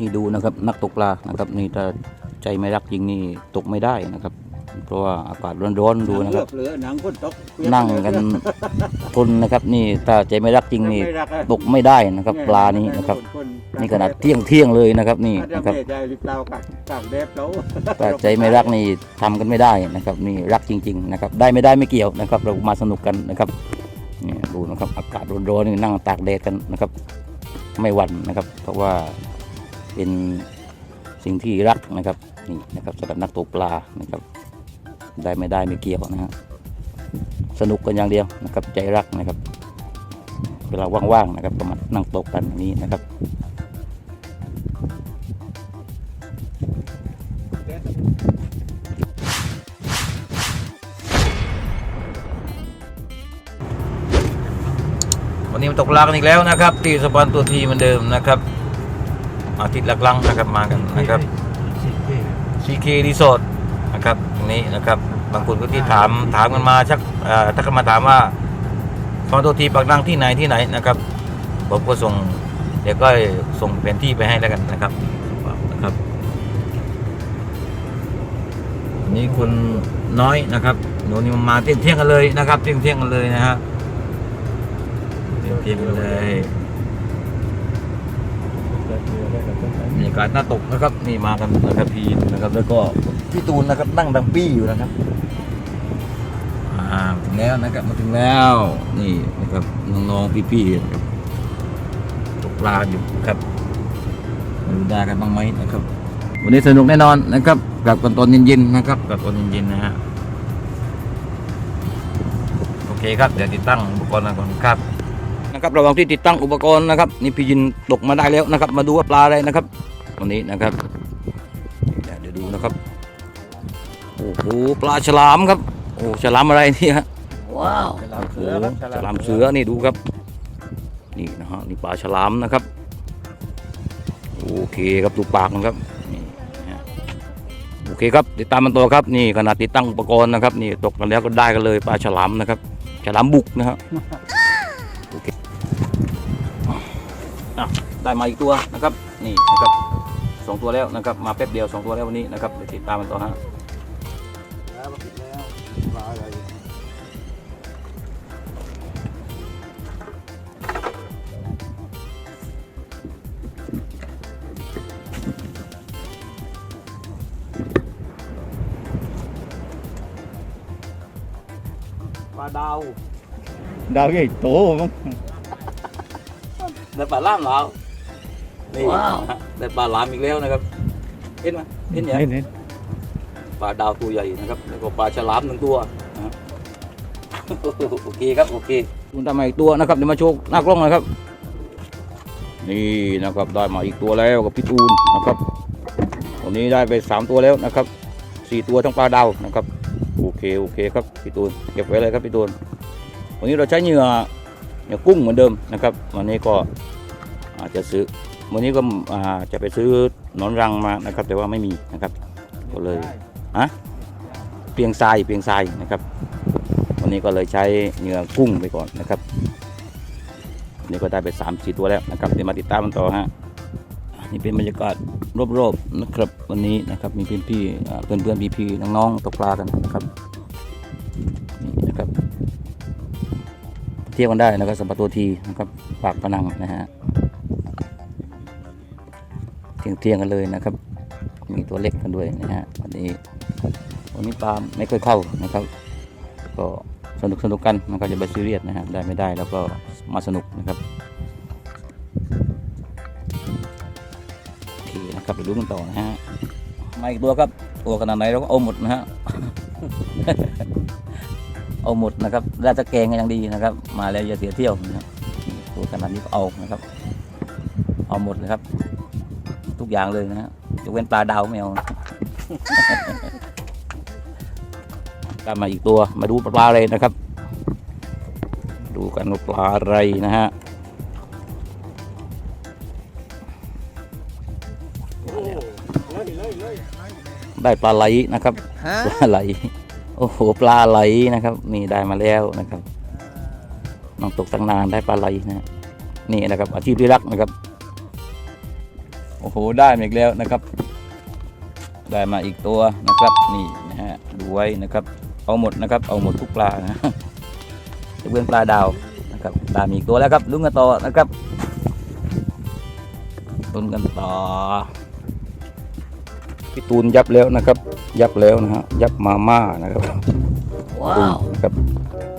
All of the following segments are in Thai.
นี่ดูนะครับนักตกปลานะครับนี่ถ้าใจไม่รักจริงนี่ตกไม่ได้นะครับ เพราะว่าอากาศร้อนๆดูนะครับ เหลือหนังคนตกนั่งกันทนนะครับนี่ถ้าใจไม่รักจริงนี่ไม่รักอะตกไม่ได้นะครับ ปลานี้นะครับ นี่ขนาดเที่ยงเที่ยงๆเลยนะครับนี่นี่นะครับใจริบเรากัดกางเดฟเราถ้าใจไม่รักนี่ทำกันไม่ได้นะครับ นี่รักจริง ๆ นะครับ ได้ไม่ได้ไม่เกี่ยวนะครับ เรามาสนุกกันนะครับนี่ดูนะครับอากาศร้อนๆนี่นั่งตากแดดกันนะครับ ไม่หวันนะครับ เพราะว่า เป็นสิ่งที่รักนะครับนี่นะครับสำหรับนักตกปลานะครับได้ไม่ได้ไม่เกี่ยวนะฮะสนุกกันอย่างเดียวนะครับใจรักนะครับ เวลาว่างๆนะครับก็มานั่งตกกันอย่างนี้นะครับวันนี้มาตกลากันอีกแล้วนะครับที่สะพานตัวทีเหมือนเดิมนะครับ อาทิตย์ละครั้งนะครับมากันนะครับ CK Resort นะครับตรงนี้นะครับบางคนก็ที่ถามถามกันมาชักเอ่อถ้ากันมาถามว่าสะพานตัวทีปักดังที่ไหนที่ไหนนะครับผมก็ส่งเดี๋ยวก็ส่งแผนที่ไปให้แล้วกันนะครับนะครับวันนี้คุณน้อยนะครับหนูนี่มาเที่ยงเที่ยงๆกันเลยนะครับเที่ยงเที่ยงๆกันเลยนะฮะเตรียมกันเลย บรรยากาศหน้าตกนะครับนี่มากันนะครับพีนนะครับแล้วก็พี่ตูนนะครับนั่งดังปี้อยู่นะครับอ่าถึงแล้วนะครับมาถึงแล้วนี่นะครับน้องๆพี่ๆนะครับตกปลาอยู่ครับมาดูได้กันบ้างไหมนะครับ วันนี้สนุกแน่นอนนะครับกลับกันตอนเย็นๆนะครับกลับตอนเย็นๆนะฮะโอเคครับเดี๋ยวติดตั้งอุปกรณ์ก่อนครับ นะครับระหว่างที่ติดตั้งอุปกรณ์นะครับนี่พี่ยินตกมาได้แล้วนะครับ มาดูว่าปลาอะไรนะครับวันนี้นะครับเดี๋ยวดูนะครับโอ้โหปลาฉลามครับโอ้ฉลามอะไรเนี่ยว้าวโอ้โหฉลามเสือนี่ดูครับ นี่นะฮะนี่ปลาฉลามนะครับโอเคครับดูปากมันครับนี่นะฮะโอเคครับติดตามมันต่อครับนี่ขนาดติดตั้งอุปกรณ์นะครับนี่ตกกันแล้วก็ได้กันเลยปลาฉลามนะครับฉลามบุกนะครับ อะได้มาอีกตัวนะครับ นี่นะครับสองตัวแล้วนะครับ มาแป๊บเดียวสองตัวแล้ววันนี้นะครับเดี๋ยวติดตามมันต่อฮะปลาดาว ดาวใหญ่โตมั้ง ได้ปลาล่ามแล้วนี่ได้ปลาหลามอีกแล้วนะครับเห็นไหมเห็นยังเห็นเห็นปลาดาวตัวใหญ่นะครับ แล้วก็ปลาฉลามหนึ่งตัวนะฮะโอเคครับโอเคคุณทำมาอีกตัวนะครับเดี๋ยวมาโชว์หน้ากล้องหนะครับ นี่นะครับได้มาอีกตัวแล้วกับพี่ตูนนะครับวันนี้ได้ไปสามตัวแล้วนะครับสี่ตัวทั้งปลาดาวนะครับโอเคโอเคครับพี่ตูนเก็บไว้เลยครับพี่ตูนวันนี้เราใช้เหยื่อเหยื่อกุ้งเหมือนเดิมนะครับวันนี้ก็ อาจจะซื้อวันนี้ก็จะไปซื้อหนอนรังมานะครับ แต่ว่าไม่มีนะครับก็เลยอะเพียงทรายเพียงทรายนะครับ วันนี้ก็เลยใช้เหงื่อกุ้งไปก่อนนะครับนนี่ก็ได้ไป3ามสี่ตัวแล้วนะครับเดี๋ยวมาติดตามมันต่อฮะนี่เป็นบรรยากาศรอบๆนะครับ วันนี้นะครับมีพี่อ่าเพื่อนๆพี่ๆน้องๆตกปลากันนะครับนี่นะครับ เที่ยวกันได้นะครับสัมปตัวทีนะครับปากพนังนะฮะ เที่ยงเทียงกันเลยนะครับ มีตัวเล็กกันด้วยนะฮะวันนี้วันนี้ปลาไม่ค่อยเข้านะครับ ก็สนุกสนุกกันนะครับอย่าไปซีเรียสนะฮะได้ไม่ได้แล้วก็มาสนุกนะครับโอเคนะครับไปดูกันต่อนะฮะมาอีกตัวครับตัวขนาดไหนเราก็เอาหมดนะฮะเอาหมดนะครับได้ตะแกงก็ยังดีนะครับ มาแล้วอย่าเสียเที่ยวนะครับตัวขนาดนี้ก็เอานะครับ เอาหมดเลยครับ อย่างเลยนะฮะยกเว้นปลาดาวไม่เอากลับมาอีกตัวมาดูปลาอะไรนะครับ ดูกันว่าปลาอะไรนะฮะได้ปลาไหลนะครับฮะปลาไหลโอ้โหปลาไหลนะครับนี่ได้มาแล้วนะครับน้องตกตั้งนานได้ปลาไหลนะฮะนี่นะครับอาชีพที่รักนะครับ โอ้โหได้มาอีกแล้วนะครับ ได้มาอีกตัวนะครับนี่นะฮะดูไว้นะครับ เอาหมดนะครับ เอาหมดทุกปลานะจะเบื้องปลาดาวนะครับได้มาอีกตัวแล้วครับลุ้นกันต่อนะครับลุ้นกันต่อพี่ตูนยับแล้วนะครับ ยับแล้วนะฮะยับมาม่านะครับว้าวนะครับ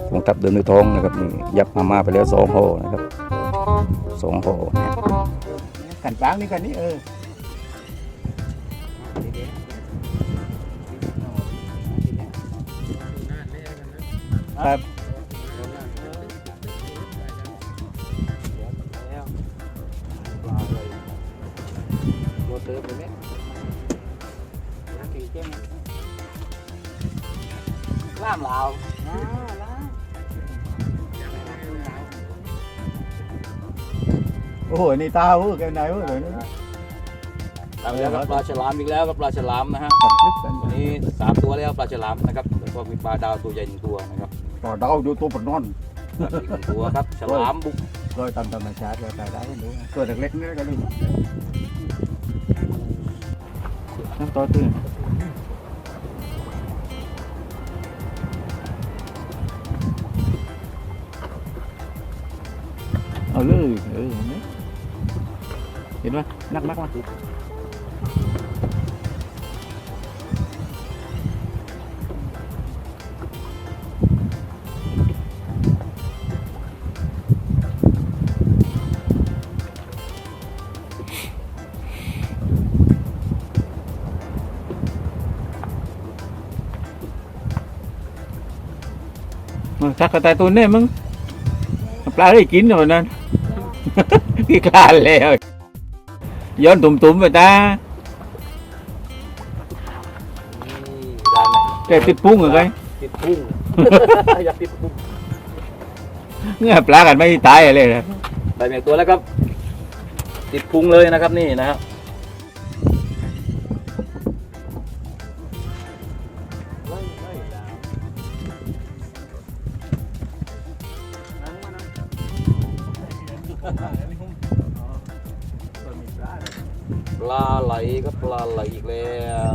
กองทัพเดินด้วยท้องนะครับนี่ยับมาม่าไปแล้วสองห่อนะครับสองห่อ นะฮะกันปางนี่กันนี่เออครับล่ามลาว โอ้โห นี่ตาหูแกไหนหูเลยนี่ทำแล้วครับปลาฉลามอีกแล้วครับปลาฉลามนะฮะตัดคลิปกันวันนี้สามตัวแล้วปลาฉลามนะครับแล้วก็มีปลาดาวตัวใหญ่หนึ่งตัวนะครับต่อดาวดูตัวปนนอนอีกหนึ่งตัวครับฉลามบุกโดยตามธรรมชาติแล้วตายได้ก็ดูตัวเล็กๆนี่ก็ดูน้ำต่อตื่นเอาเลยเออ เห็นไหมนักนักมามึงทักระต่ายตัวนี่ยมึงปลาได้กินหน่อยนั่นกี่คลานแล้ว ย้อนตุ่มๆไปตานี่ได้ไหมแต่ติดพุงเหรอไงติดพุ่ง อยากติดพุ่งเงี้ยปลากันไม่ตายอะไรนะได้หนึ่งตัวแล้วครับ ติดพุงเลยนะครับนี่นะครับ ปลาไหลก็ปลาไหลอีกแล้ว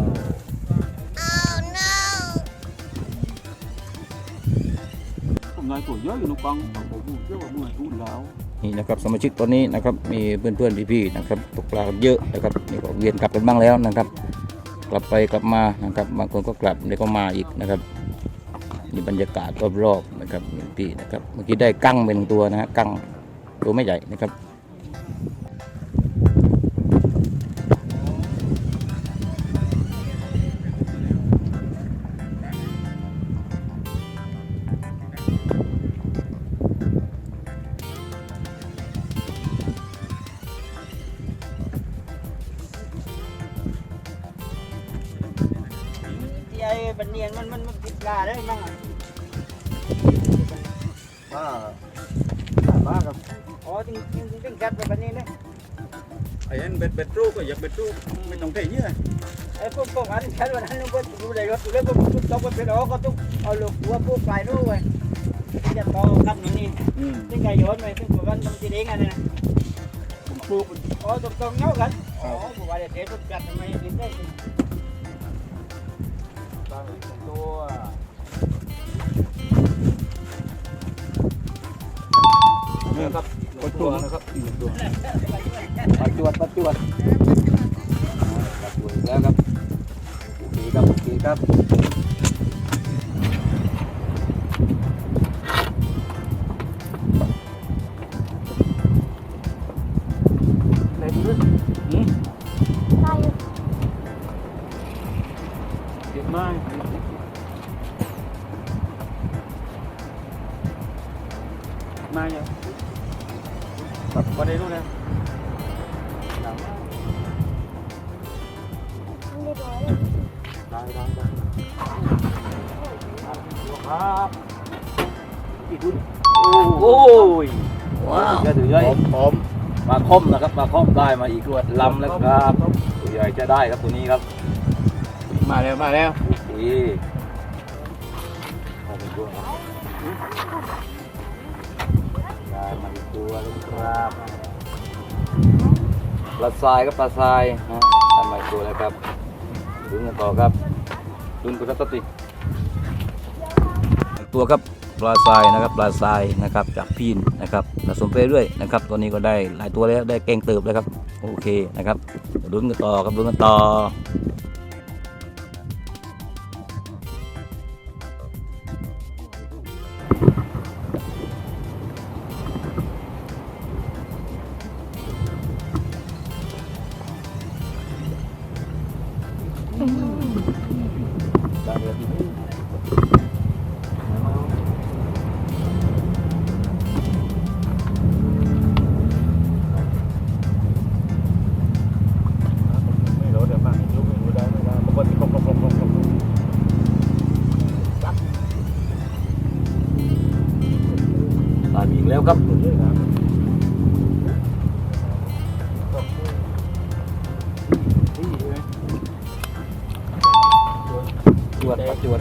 นายตัวเยอะอยู่ลูกปังผมพูดเยอะกว่ามือพูดแล้ว นี่นะครับสมาชิกตอนนี้นะครับมีเพื่อนๆพี่ๆนะครับตกปลากันเยอะนะครับนี่ก็เวียนกลับกันบ้างแล้วนะครับ กลับไปกลับมานะครับบางคนก็กลับเดี๋ยวก็มาอีกนะครับนี่บรรยากาศรอบๆนะครับนี่พี่นะครับเมื่อกี้ได้กั้งเป็นตัวนะฮะกั้งตัวไม่ใหญ่นะครับ ไอ้บันเนียนมันมันมันติดลาได้มั้งอะป้าป้ากับอ๋อจริงจริงจริงกัดไปบันนี้เลยไอ้ยันเบ็ดเบ็ดรูปก็อยากเบ็ดรูปไม่ต้องเทเยอะไอ้พวกพวกอันนี้ฉันวันนั้นก็ดูได้ก็ดูได้ก็ทุกต้องไปเป็นอ๋อก็ต้องเอาลูกหัวพวกปลายนู้นไว้ที่จะต่อกันนี่อืมซึ่งไก่ย้อนไปซึ่งพวกมันมันจะเด้งอันนี้นะปลูกอ๋อตรงตรงเงากันอ๋อพวกว่าเดี๋ยวเทปกัดทำไมกินได้ ตั้งตัวนี่ครับประตูนะครับอีกตัวปัจจวดปัจจวปัจจวดอีกแล้วครับโอเคครับโอเคครับ วันนี้รู้นะได้ได้ได้ครับอีกคุณโอ้ยว้าวจะถือหใหญ่อมหอมาคอมนะครับปลาคอมได้มาอีกตัวลำแล้วครับตัวใหญ่จะได้ครับตัวนี้ครับ มาแล้วมาแล้วโอเคเอาเป็นตัวครับ ได้มาอีกตัวแล้วครับปลาทรายครับปลาทรายนะทำใหม่ตัวแล้วครับลุ้นกันต่อครับลุ้นคุณรัตติตัวครับปลาทรายนะครับปลาทรายนะครับจากพีนนะครับผสมไปเรื่อยนะครับตัวนี้ก็ได้หลายตัวแล้วได้เก่งเติบแล้วครับโอเคนะครับลุ้นกันต่อครับลุ้นกันต่อ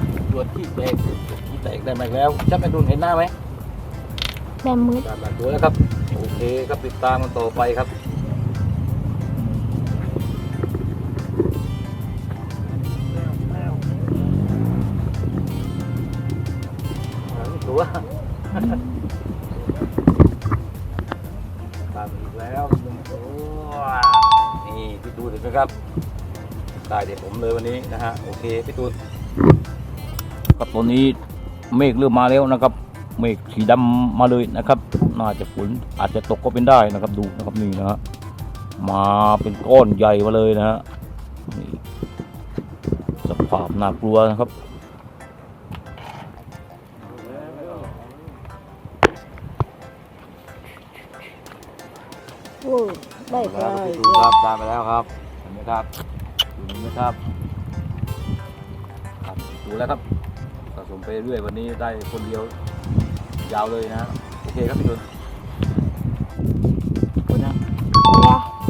วดครับจวดจวดที่แตกที่แตกได้ไหมแล้วจับไปดูเห็นหน้าไหมแม่มืดตามหลังตัวแล้วครับ โอเคครับติดตามมันต่อไปครับหลังตัวตามอีกแล้วหนึ่งตัวนี่พี่ตูนเห็นไหมครับ ได้เด็ดผมเลยวันนี้นะฮะ โอเคพี่ตูน ครับตอนนี้เมฆเริ่มมาแล้วนะครับ เมฆสีดำมาเลยนะครับ น่าจะฝนอาจจะตกก็เป็นได้นะครับดูนะครับนี่นะฮะมาเป็นก้อนใหญ่มาเลยนะฮะนี่สภาพน่ากลัวนะครับโอ้ได้ปลาอีกดูแล้ควรับตามไปแล้วครับเห็นไหมครับดูไหมครับครับดูแล้วครับ สะสมไปเรื่อยวันนี้ได้คนเดียวยาวเลยนะฮะโอเคครับพี่ตุนคนยัง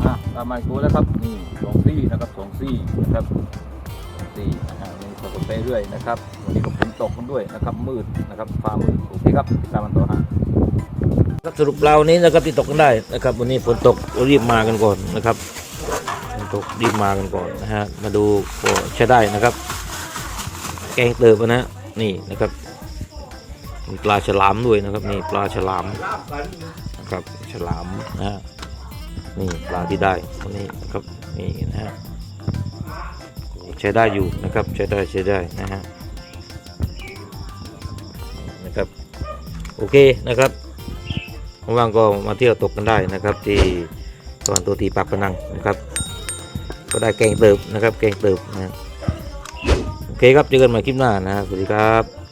อะตามมาอีกตัวแล้วครับนี่สองซี่นะครับสองซี่นะครับสองซี่นะฮะนี่ผสมไปเรื่อยนะครับวันนี้ก็ฝนตกกันด้วยนะครับมืดนะครับฟ้ามืดโอเคครับติดตามมันต่อฮะครับสรุปเรานี้นะครับที่ตกกันได้นะครับ วันนี้ฝนตกรีบมากันก่อนนะครับฝนตกรีบมากันก่อนนะฮะมาดูก็ใช้ได้นะครับ แกงเติบนะฮะ นี่นะครับ มีปลาฉลามด้วยนะครับนี่ปลาฉลามนะครับฉลามนะฮะนี่ปลาที่ได้วันนี้นะครับนี่นะฮะใช้ได้อยู่นะครับใช้ได้ใช้ได้นะฮะนะครับโอเคนะครับว่างก็มาเที่ยวตกกันได้นะครับ ที่ตะวันตัวทีปากพนังนะครับ ก็ได้แกงเติบนะครับ แกงเติบนะฮะ โอเคครับเจอกันใหม่คลิปหน้านะสวัสดีครับ